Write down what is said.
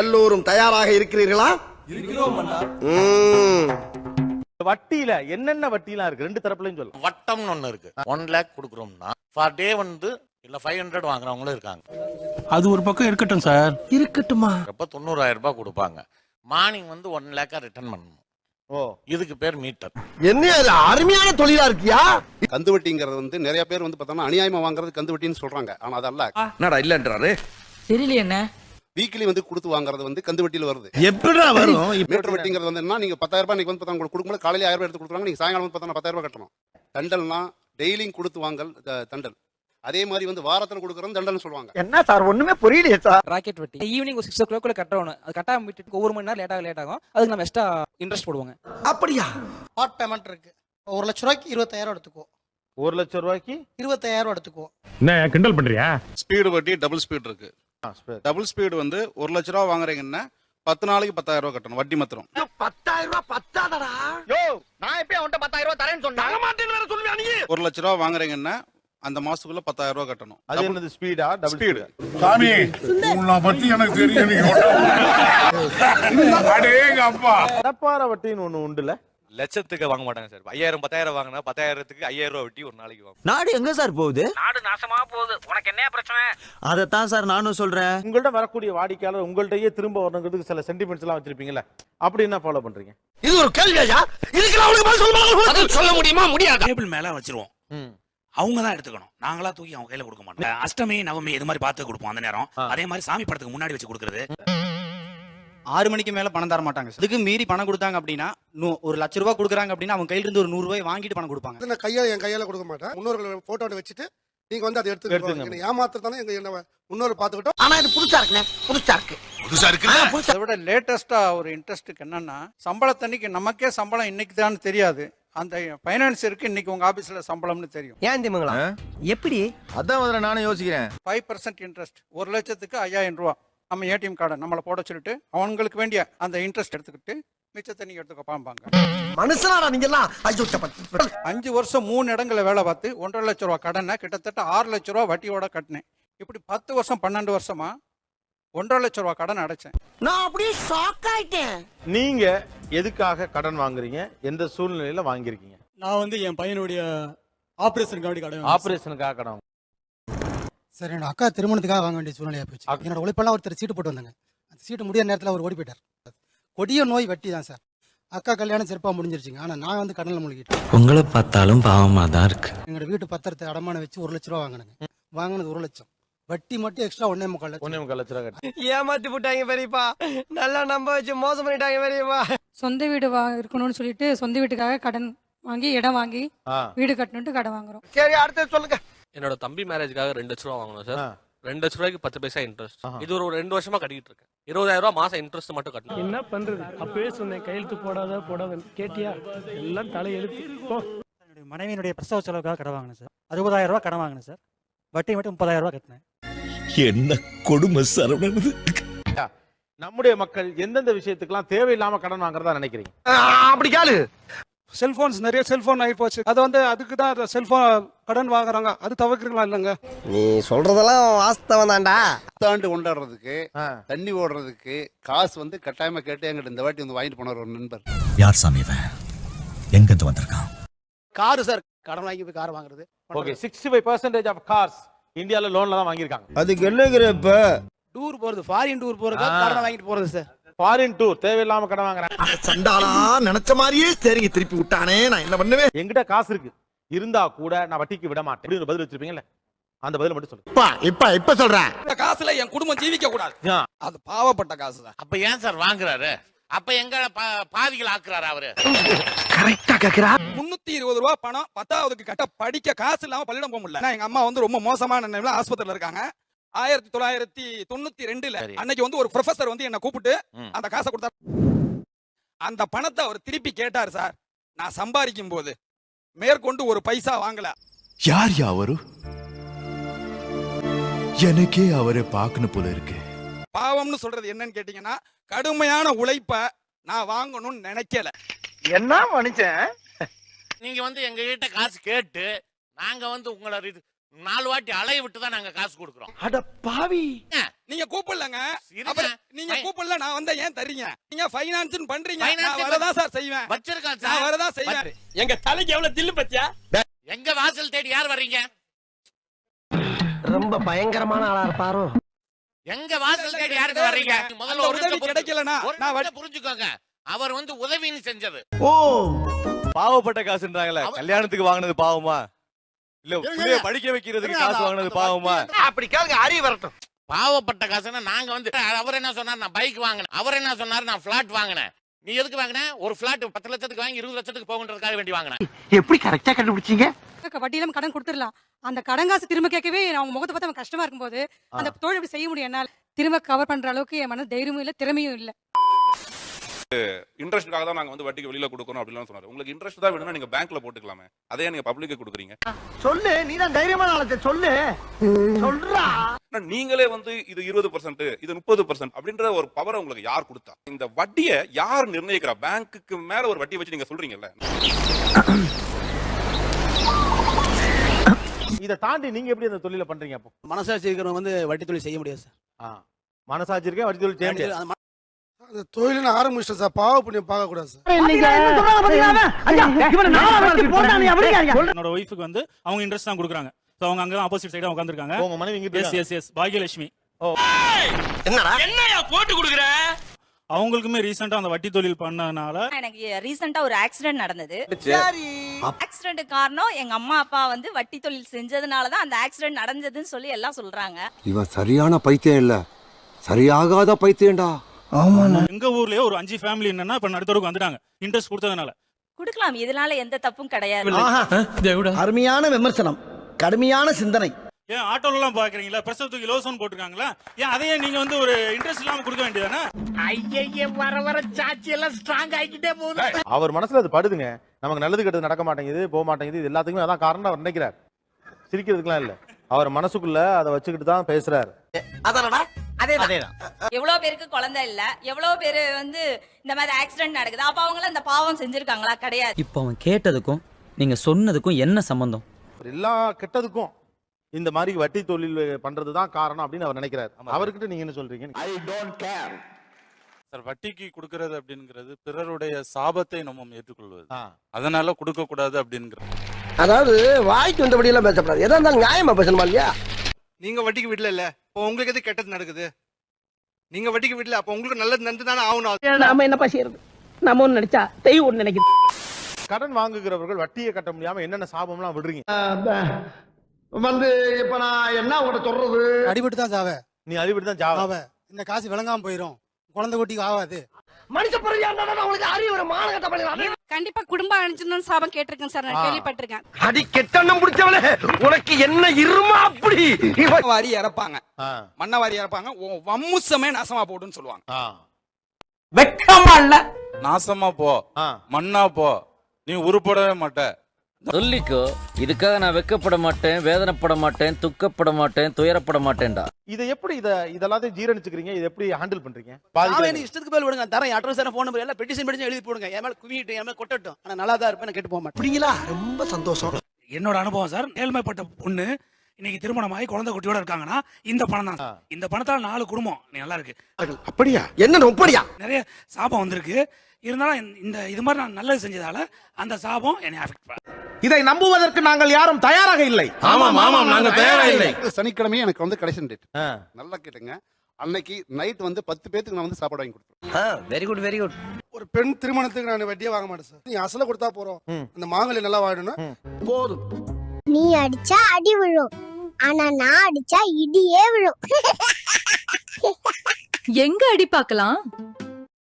எல்லோரும் தயாராக இருக்கிறீர்களா. வட்டியில என்னென்ன வட்டிலாம் இருக்கு? ரெண்டு தரப்புலயும் சொல்லலாம் வட்டம்னு ஒண்ணு இருக்கு. ஒன் லேக் கொடுக்குறோம்னா ஃபார் டே வந்து இல்ல ஃபைவ் ஹண்ட்ரட் வாங்குறவங்களும் இருக்காங்க. அது ஒரு பக்கம் இருக்கட்டும் சார் இருக்கட்டுமா? அப்ப தொண்ணூறாயிரம் ரூபாய் கொடுப்பாங்க. மார்னிங் வந்து ஒன் லேக்கா ரிட்டர்ன் பண்ணணும். ஓ. இதுக்கு பேர் மீட்டர் என்ன அது அருமையான தொழிலா இருக்கியா? கந்து வட்டிங்கிறது வந்து நிறைய பேர் வந்து பார்த்தோம்னா அநியாயமா வாங்குறது கந்து வட்டின்னு சொல்றாங்க. ஆனா அதல்ல. என்னடா இல்லன்றாரு? தெரியலையே என்ன வீக்லி வந்து கொடுத்து வாங்குறது வந்து கந்து வட்டியில வருது. எப்படிடா வரும்? மீட்டர் வட்டிங்கிறது வந்து என்ன நீங்க பத்தாயிரம் ரூபாய் நீங்க வந்து பார்த்தா உங்களுக்கு கொடுக்கும்போது காலையில ஆயிரம் ரூபாய் எடுத்து கொடுக்குறாங்க நீங்க சாயங்காலம் வந்து பார்த்தா பத்தாயிரம் ரூபாய் கட்டணும். தண்டல்னா டெய்லியும் கொடுத்து வாங்கல் தண்டல். அதே மாதிரி வந்து வாரத்துல கொடுக்குறது தண்டல்னு சொல்லுவாங்க. என்ன சார் ஒண்ணுமே புரியலையே சார். ராக்கெட் வெட்டி. ஈவினிங் ஒரு சிக்ஸ் ஓ கிளாக் கட்டணும் அது கட்டாம விட்டுட்டு ஒவ்வொரு மணி நேரம் லேட் ஆகும் லேட் ஆகும். அதுக்கு நம்ம எக்ஸ்ட்ரா இன்ட்ரெஸ்ட் போடுவாங்க. அப்படியா? பார்ட் பேமெண்ட் இருக்கு. ஒரு லட்ச ரூபாய்க்கு இருபத்தாயிரம் எடுத்துக்கோ. ஒரு லட்சம் ரூபாய்க்கு? இருபத்தாயிரம் எடுத்துக்கோ. என்ன கிண்டல் பண்றியா? ஸ்பீடு வட்டி டபுள் ஸ்பீடு இருக்கு. டபுள் ஸ்பீடு வந்து ஒரு லட்ச ரூபா வாங்குறீங்கன்னா பத்து நாளைக்கு பத்தாயிரம் ரூபாய் கட்டணும் வட்டி மாத்திரம். பத்தாயிரம் ரூபாய் பத்தாதடா. யோ நான் எப்பயும் அவன்கிட்ட பத்தாயிரம் ரூபாய் தரேன்னு சொன்னேன்? மாட்டேன்னு வேற சொல்லுவியா நீ? ஒரு லட்ச ரூபா வாங்குறீங்கன்னா அந்த மாசத்துக்குள்ள பத்தாயிரம் ரூபாய் கட்டணும். அது என்னது ஸ்பீடா டபுள் ஸ்பீடு சாமி உன்னை பத்தி எனக்கு தெரியும் நீங்க அடேங்க அப்பா கடப்பார வட்டின்னு ஒண்ணு உண்டுல. லட்சத்துக்கு வாங்க மாட்டாங்க சார். ஐயாயிரம் பத்தாயிரம் வாங்கினா பத்தாயிரத்துக்கு ஐயாயிரம் ரூபாய் வட்டி ஒரு நாளைக்கு வாங்க நாடு எங்க சார் போகுது? நாடு நாசமா போகுது. உனக்கு என்ன பிரச்சனை? அதத்தான் சார் நானும் சொல்றேன். உங்கள்ட்ட வரக்கூடிய வாடிக்கையாளர் உங்கள்ட்டயே திரும்ப வரணுங்கிறதுக்கு சில சென்டிமெண்ட்ஸ் எல்லாம் வச்சிருப்பீங்கல்ல. அப்படி என்ன ஃபாலோ பண்றீங்க? இது ஒரு கேள்வியா இதுக்கு பதில் சொல்ல சொல்ல முடியுமா? முடியாது? டேபிள் மேல வச்சிருவோம். அவங்க தான் எடுத்துக்கணும். நாங்களா தூக்கி அவங்க கையில கொடுக்க மாட்டோம். அஷ்டமி நவமி இது மாதிரி பார்த்து கொடுப்போம் அந்த நேரம். அதே மாதிரி சாமி படத்துக்கு முன்னாடி வச்சு கொடுக்கறது. ஆறு மணிக்கு மேல பணம் தர மாட்டாங்க. இதுக்கு மீறி பணம் கொடுத்தாங்க அப்படின்னா நூ- ஒரு லட்ச ரூபாய் கொடுக்குறாங்க அப்படின்னா அவங்க கையில இருந்து ஒரு நூறு ரூபாய் வாங்கிட்டு பணம் கொடுப்பாங்க. நான் கையால என் கையால கொடுக்க மாட்டேன். முன்னோர்கள் போட்டோ வச்சுட்டு நீங்க வந்து அதை எடுத்துங்க. எடுத்துக்கோங்க. ஏமாத்துறதானே எங்க என்ன முன்னோர் பாத்துக்கிட்டோம் ஆனா இது புதுசா இருக்குண்ணே புதுசா இருக்கு. புதுசா இருக்கு அதை விட லேட்டஸ்டா ஒரு இன்ட்ரெஸ்ட்டுக்கு என்னன்னா சம்பளத்தன்னைக்கு நமக்கே சம்பளம் இன்னைக்கு தான் தெரியாது. அந்த ஃபைனான்சியருக்கு இன்னைக்கு உங்க ஆபீஸ்ல சம்பளம்னு தெரியும். ஏன் திமுங்களா எப்படி? அதான் முதல்ல நானும் யோசிக்கிறேன். ஃபைவ் பர்சன்ட் இன்ட்ரெஸ்ட் ஒரு லட்சத்துக்கு ஐயாயிரம் ரூபா. நம்ம ஏடிஎம் கார்டை நம்மளை போட சொல்லிட்டு அவங்களுக்கு வேண்டிய அந்த இன்ட்ரெஸ்ட் எடுத்துக்கிட்டு மிச்சத்தை நீங்க எடுத்துக்க பாம்பாங்க. மனுஷனாடா நீங்க எல்லாம் ஐயோ சப்பா. அஞ்சு வருஷம் மூணு இடங்களை வேலை பார்த்து ஒன்றரை லட்ச ரூபா கடனை கிட்டத்தட்ட ஆறு லட்ச ரூபா வட்டியோட கட்டினேன். இப்படி பத்து வருஷம் பன்னெண்டு வருஷமா ஒன்றரை லட்ச ரூபா கடன் அடைச்சேன். நான் அப்படியே ஷாக் ஆயிட்டேன். நீங்க எதுக்காக கடன் வாங்குறீங்க? எந்த சூழ்நிலையில வாங்கியிருக்கீங்க? நான் வந்து என் பையனுடைய ஆபரேஷனுக்காண்டி கடன் ஆபரேஷனுக்காக கடன் சரி என்னோட அக்கா திருமணத்துக்காக வாங்க வேண்டிய சூழ்நிலையா போச்சு. என்னோட உழைப்பெல்லாம் ஒருத்தர் சீட்டு போட்டு வந்தாங்க. அந்த சீட்டு முடிய நேரத்தில் அவர் ஓடி போயிட்டார் கொடிய நோய் வட்டி தான் சார். அக்கா கல்யாணம் சிறப்பாக முடிஞ்சிருச்சுங்க. ஆனால் நான் வந்து கடனில் மூழ்கிட்டேன். உங்களை பார்த்தாலும் பாவமா தான் இருக்கு. எங்களோட வீட்டு பத்திரத்தை அடமானம் வச்சு ஒரு லட்ச ரூபா வாங்கினேங்க. வாங்கினது ஒரு லட்சம். வட்டி மட்டும் எக்ஸ்ட்ரா ஒன்னே முக்கால் லட்சம். ஒண்ணே முக்கால் லட்ச ரூபா கட்டி. ஏமாத்தி போட்டாங்க பெரியப்பா. நல்லா நம்ப வச்சு மோசம் பண்ணிட்டாங்க பெரியப்பா. சொந்த வீடு வா இருக்கணும்னு சொல்லிட்டு சொந்த வீட்டுக்காக கடன் வாங்கி இடம் வாங்கி. வீடு கட்டணும்ட்டு கடன் வாங்குறோம். சரி அடுத்து சொல்லுங்க. என்னோட தம்பி மேரேஜ்க்காக ரெண்டு லட்ச ரூபா வாங்கணும் சார். ரெண்டு லட்ச ரூபாய்க்கு பத்து பைசா இன்ட்ரெஸ்ட். இது ஒரு ரெண்டு வருஷமா கட்டிட்டு இருக்கேன். இருபதாயிரம் ரூபாய் மாசம் இன்ட்ரெஸ்ட் மட்டும் கட்டணும். என்ன பண்றது? அப்பவே சொன்னேன் கையெழுத்து போடாத போடாத கேட்டியா? எல்லாம் போ. என்னுடைய மனைவியினுடைய பிரசவ செலவுக்காக கடன் வாங்கினேன் சார் அறுபதாயிரம் ரூபாய் கடன் வாங்கினேன் சார் வட்டி மட்டும் முப்பதாயிரம் ரூபாய் கட்டினேன். என்ன கொடுமை சரவணன் நம்முடைய மக்கள் எந்தெந்த விஷயத்துக்கெல்லாம் தேவையில்லாம கடன் வாங்குறதா நினைக்கிறீங்க? அப்படி கேளு. செல்போன்ஸ் நிறைய செல்போன் ஆகி போச்சு அது வந்து அதுக்கு தான் செல்போன் கடன் வாங்குறாங்க. அது தவிர்க்கிறீங்களா இல்லைங்க? நீ சொல்றதெல்லாம் வாஸ்தவம் தான்டா. புத்தாண்டு கொண்டாடுறதுக்கு. தண்ணி ஓடுறதுக்கு காசு வந்து கட்டாயமா கேட்டு எங்கிட்ட இந்த வாட்டி வந்து வாங்கிட்டு போனார் ஒரு நண்பர். யார் சாமி இவன்? எங்க இருந்து வந்திருக்கான்? Car sir. கடன் வாங்கி போய் கார் வாங்குறது. Okay sixty five percentage of cars இந்தியால லோன்ல தான் வாங்கியிருக்காங்க. அதுக்கு என்னங்கிற இப்ப? டூர் போறது ஃபாரின் டூர் ஆ. கடன் வாங்கிட்டு போறது சார். ஃபாரின் டூர் தேவையில்லாம கடன் வாங்குறாங்க. சண்டாளா நினைச்ச மாதிரியே சரிங்க திருப்பி விட்டானே நான் என்ன பண்ணுவேன்? என்கிட்ட காசு இருக்கு. இருந்தா கூட நான் வட்டிக்கு விட மாட்டேன். ஒரு பதில் வச்சிருப்பீங்கல்ல? அந்த பதில் மட்டும் சொல்லுங்க இப்ப இப்ப இப்ப சொல்றேன். இந்த காசுல என் குடும்பம் ஜீவிக்க கூடாது. அது பாவப்பட்ட காசு தான் அப்ப ஏன் சார் வாங்குறாரு? அப்ப எங்க பா- பாவிகள் ஆக்குறாரு அவரு? கரெக்டா கேக்குறா. முன்னூத்தி இருபது ரூபா பணம் பத்தாவதுக்கு கட்ட படிக்க காசு இல்லாம பள்ளியிடம் போக முடியல. எங்க அம்மா வந்து ரொம்ப மோசமான நிலையில ஆஸ்பத்திரியில இருக்காங்க. ஆயிரத்தி தொள்ளாயிரத்தி தொண்ணூத்தி ரெண்டுல. அன்னைக்கு வந்து ஒரு ப்ரொஃபசர் வந்து என்ன கூப்பிட்டு. அந்த காசை கொடுத்தாரு அந்த பணத்தை அவர் திருப்பி கேட்டார் சார். நான் சம்பாதிக்கும் போது மேற்கொண்டு ஒரு பைசா வாங்கல. யார் யாவரு எனக்கே அவரை பார்க்கணும் போல இருக்கு. பாவம்னு சொல்றது என்னன்னு கேட்டீங்கன்னா கடுமையான உழைப்ப நான் வாங்கணும்னு நினைக்கல. என்ன மனுஷன்? நீங்க வந்து எங்க கிட்ட காசு கேட்டு நாங்க வந்து உங்களை நாலு வாட்டி அலைய விட்டு தான் நாங்க காசு கொடுக்குறோம். அட பாவி. நீங்க கூப்பிடலங்க. நீங்க கூப்பிடல நான் வந்தா ஏன் தரீங்க நீங்க ஃபைனான்ஸ் பண்றீங்க. நான் வரதா சார் செய்வேன். வச்சிருக்கான் நான் சார். வரதா செய்வேன். எங்க தலைக்கு எவ்வளவு தில்லு பத்தியா? எங்க வாசல் தேடி யார் வர்றீங்க? ரொம்ப பயங்கரமான ஆளா இருப்பாரோ? எங்க வாசல் தேடி யாருக்கு வர்றீங்க? முதல்ல ஒரு உதவி கிடைக்கலனா நான் புரிஞ்சுக்கோங்க. அவர் வந்து உதவின்னு செஞ்சது. ஓ. பாவப்பட்ட காசுன்றாங்கல்ல கல்யாணத்துக்கு வாங்கினது பாவமா? இல்ல புள்ளைய. படிக்க வைக்கிறதுக்கு காசு வாங்கினது பாவமா? அப்படி கேளுங்க அறிவு வரட்டும். பாவப்பட்ட காசுன்னா நாங்க வந்து அவர் என்ன சொன்னார் நான் பைக் வாங்கினேன். அவர் என்ன சொன்னார் நான் பிளாட் வாங்கினேன். நீ எதுக்கு வாங்கின? ஒரு பிளாட் பத்து லட்சத்துக்கு வாங்கி இருபது லட்சத்துக்கு போகன்றதுக்காக வேண்டி வாங்கினேன். எப்படி கரெக்டா கண்டுபிடிச்சீங்க? வட்டி இல்லாம கடன் கொடுத்துடலாம். அந்த கடன் காசு திரும்ப கேட்கவே அவங்க முகத்தை பார்த்து கஷ்டமா இருக்கும்போது அந்த தொழில் இப்படி செய்ய முடியும் என்னால்? திரும்ப கவர் பண்ற அளவுக்கு என் மன தைரியமும் இல்ல திறமையும் இல்ல. இன்ட்ரெஸ்ட்காக தான் நாங்க வந்து வட்டிக்கு வெளியில கொடுக்கணும் அப்படின்னு சொன்னாரு. உங்களுக்கு இன்ட்ரெஸ்ட் தான் வேணும்னா நீங்க பேங்க்ல போட்டுக்கலாமே. அதே நீங்க பப்ளிக்கு கொடுக்குறீங்க. சொல்லு நீ தான் தைரியமான ஆளத்தை சொல்லு. சொல்றா. நீங்களே வந்து இது இருபது பர்சன்ட் இது முப்பது பர்சன்ட் அப்படின்ற ஒரு பவரை உங்களுக்கு யார் கொடுத்தா? இந்த வட்டியை யார் நிர்ணயிக்கிறா? பேங்க்குக்கு மேல ஒரு வட்டி வச்சு நீங்க சொல்றீங்கல்ல. இதை தாண்டி நீங்க எப்படி அந்த தொழிலை பண்றீங்க அப்போ? மனசாட்சி இருக்கிறவங்க வந்து வட்டி தொழில் செய்ய முடியாது சார். மனசாட்சி இருக்கேன் வட்டி தொழில் செய்ய முடியாது. அந்த தொழில் ஆரம்பிச்சிட்டேன் சார். பாவ புண்ணியம் பார்க்க கூடாது சார் என்னோட ஒய்ஃபுக்கு வந்து அவங்க இன்ட்ரெஸ்ட் தான் கொடுக்குறாங்க. ஸோ அவங்க அங்கே ஆப்போசிட் சைடாக உட்காந்துருக்காங்க உங்க மனைவி இங்கிட்டு எஸ் எஸ் எஸ் பாகியலட்சுமி. என்னடா? என்னையா போட்டு கொடுக்குற? அவங்களுக்குமே ரீசெண்டாக அந்த வட்டி தொழில் பண்ணனால எனக்கு ரீசெண்டா ஒரு ஆக்சிடென்ட் நடந்தது. சரி ஆக்சிடென்ட் காரணம் எங்க அம்மா அப்பா வந்து வட்டி தொழில் செஞ்சதுனால தான் அந்த ஆக்சிடென்ட் நடந்ததுன்னு சொல்லி எல்லாம் சொல்றாங்க. இவன் சரியான பைத்தியம் இல்ல. சரியாகாத பைத்தியம்டா. எங்க ஊர்லயே ஒரு அஞ்சு ஃபேமிலி என்னன்னா இப்ப நடுத்தருக்கு வந்துட்டாங்க. இன்ட்ரெஸ்ட் கொடுத்ததுனால. கொடுக்கலாம். இதனால எந்த தப்பும் கிடையாது. அருமையான விமர்சனம். கடுமையான சிந்தனை. ஏன் ஆட்டோல எல்லாம் பாக்குறீங்களா? பிரசவத்துக்கு இலவசம் போட்டிருக்காங்களா? ஏன் அதையே நீங்க வந்து ஒரு இன்ட்ரெஸ்ட் இல்லாம கொடுக்க வேண்டியதானே ஐயய்ய வர வர சாட்சி எல்லாம் ஸ்ட்ராங் ஆகிட்டே போகுது. அவர் மனசுல அது படுதுங்க. நமக்கு நல்லது கெட்டது நடக்க மாட்டேங்குது போக மாட்டேங்குது இது எல்லாத்துக்குமே அதான் காரணம் அவர் நினைக்கிறார். சிரிக்கிறதுக்குலாம் இல்ல. அவர் மனசுக்குள்ள அதை வச்சுக்கிட்டு தான் பேசுறாரு அதானடா அதேதான். எவ்வளவு பேருக்கு குழந்தை இல்ல எவ்வளவு பேரு வந்து இந்த மாதிரி ஆக்சிடென்ட் நடக்குது. அப்ப அவங்க எல்லாம் இந்த பாவம் செஞ்சிருக்காங்களா? கிடையாது. இப்போ அவன் கேட்டதுக்கும் நீங்க சொன்னதுக்கும் என்ன சம்பந்தம்? எல்லா கெட்டதுக்கும் இந்த மாதிரி வட்டி தொழில் பண்றது தான் காரணம் அப்படின்னு அவர் நினைக்கிறார். அவர்கிட்ட நீங்க என்ன சொல்றீங்க? ஐ டோன்ட் கேர் சார் வட்டிக்கு கொடுக்கறது அப்படிங்கிறது பிறருடைய சாபத்தை நம்ம ஏற்றுக்கொள்வது. அதனால கொடுக்க கூடாது அப்படிங்கிறது அதாவது வாய்க்கு வந்தபடி எல்லாம் பேசக்கூடாது எதா இருந்தாலும் நியாயமா பேசணுமா இல்லையா? நீங்க வட்டிக்கு விடல இல்ல. இப்போ உங்களுக்கு எது கெட்டது நடக்குது? நீங்க வட்டிக்கு விடல அப்போ உங்களுக்கு நல்லது நடந்து தானே ஆகணும் நாம என்னப்பா செய்யறது? நம்ம ஒண்ணு நினைச்சா தெய்வம் ஒண்ணு நினைக்குது. கடன் வாங்குகிறவர்கள் வட்டியை கட்ட முடியாம என்னென்ன சாபம்லாம் விடுறீங்க? வந்து இப்ப நான் என்ன உங்கள்ட்ட சொல்றது? அடிபட்டு தான் சாவே. நீ அடிபட்டு தான் ஜாவ சாவே. இந்த காசு விளங்காம போயிடும் குழந்தை குட்டிக்கு ஆகாது. மனுஷ பிறவியா இருந்தா உங்களுக்கு அறிவு ஒரு மானகட்ட கண்டிப்பா குடும்ப அழிஞ்சிருந்தோம் சாபம் கேட்டிருக்கேன் சார் நான் கேள்விப்பட்டிருக்கேன். அடி கெட்டண்ணம் பிடிச்சவளே உனக்கு என்ன இருமா அப்படி? வாரி இறப்பாங்க. மண்ணை வாரி இறப்பாங்க. உன் வம்சமே நாசமா போடுன்னு சொல்லுவாங்க. வெக்கமா இல்ல? நாசமா போ. மண்ணா போ. நீ உருப்படவே மாட்ட. சொல்லிக்கோ இதுக்காக நான் வெக்கப்பட மாட்டேன் வேதனைப்பட மாட்டேன் துக்கப்பட மாட்டேன் துயரப்பட மாட்டேன்டா. இதை எப்படி இத இதெல்லாத்தையும் ஜீரணிச்சுக்கிறீங்க? இதை எப்படி ஹேண்டில் பண்றீங்க? பாதி இஷ்டத்துக்கு பேர் விடுங்க. தரேன். அட்ரஸ் ஃபோன் நம்பர் எல்லாம் பெட்டிஷன் பெட்டிஷன் எழுதி போடுங்க. என் மேல குவிட்டு என் மேல கொட்டட்டும். ஆனா நல்லா தான் இருப்பேன் நான் கெட்டு போக மாட்டேன். அப்படிங்களா? ரொம்ப சந்தோஷம். என்னோட அனுபவம் சார் ஏழ்மைப்பட்ட பொண்ணு இன்னைக்கு திருமணமாகி குழந்தை குட்டியோட இருக்காங்கன்னா இந்த பணம் தான். இந்த பணத்தால் நாலு குடும்பம். நீ நல்லா இருக்கு. அப்படியா? என்ன அப்படியா நிறைய சாபம் வந்திருக்கு. இருந்தாலும் இந்த- இது மாதிரி நான் நல்லது செஞ்சதால அந்த சாபம் என்னை அஃபெக்ட் இதை நம்புவதற்கு நாங்கள் யாரும் தயாராக இல்லை. ஆமாம் ஆமாம் நாங்க தயாரா இல்லை. சனிக்கிழமை எனக்கு வந்து கடைசி டேட். நல்லா கேட்டுங்க. அன்னைக்கு நைட் வந்து பத்து பேத்துக்கு நான் வந்து சாப்பாடு வாங்கி கொடுத்துருவேன் வெரி குட் வெரி குட் ஒரு பெண் திருமணத்துக்கு நான் வட்டியே வாங்க மாட்டேன் சார். நீங்க அசல கொடுத்தா போறோம். அந்த மாங்கல்ய நல்லா வாழணும் போதும். நீ அடிச்சா அடி விழும். ஆனா நான் அடிச்சா இடியே விழும். எங்க அடி பார்க்கலாம்?